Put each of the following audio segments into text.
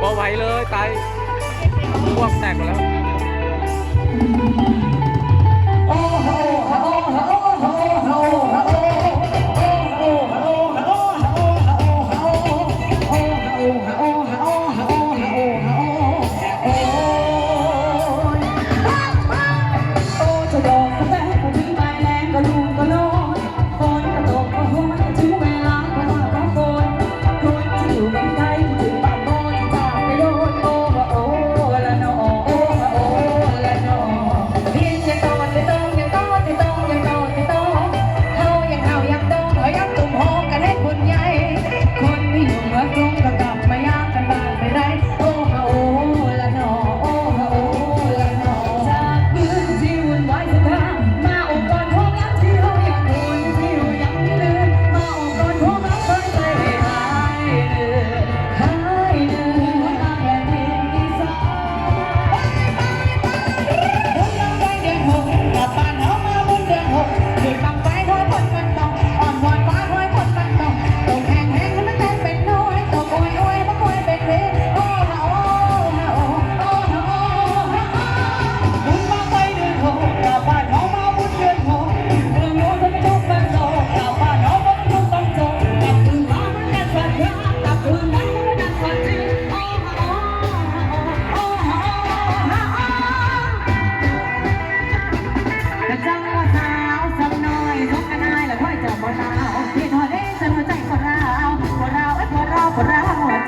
พอไหวเลยไตพวกแตกหมดแล้ว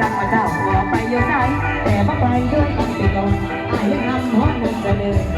จังว่าเจ้าขอไปอย่ไหนแต่บ่ไปด้วยต้องติดอมอายยังนำหัวนั่เจริล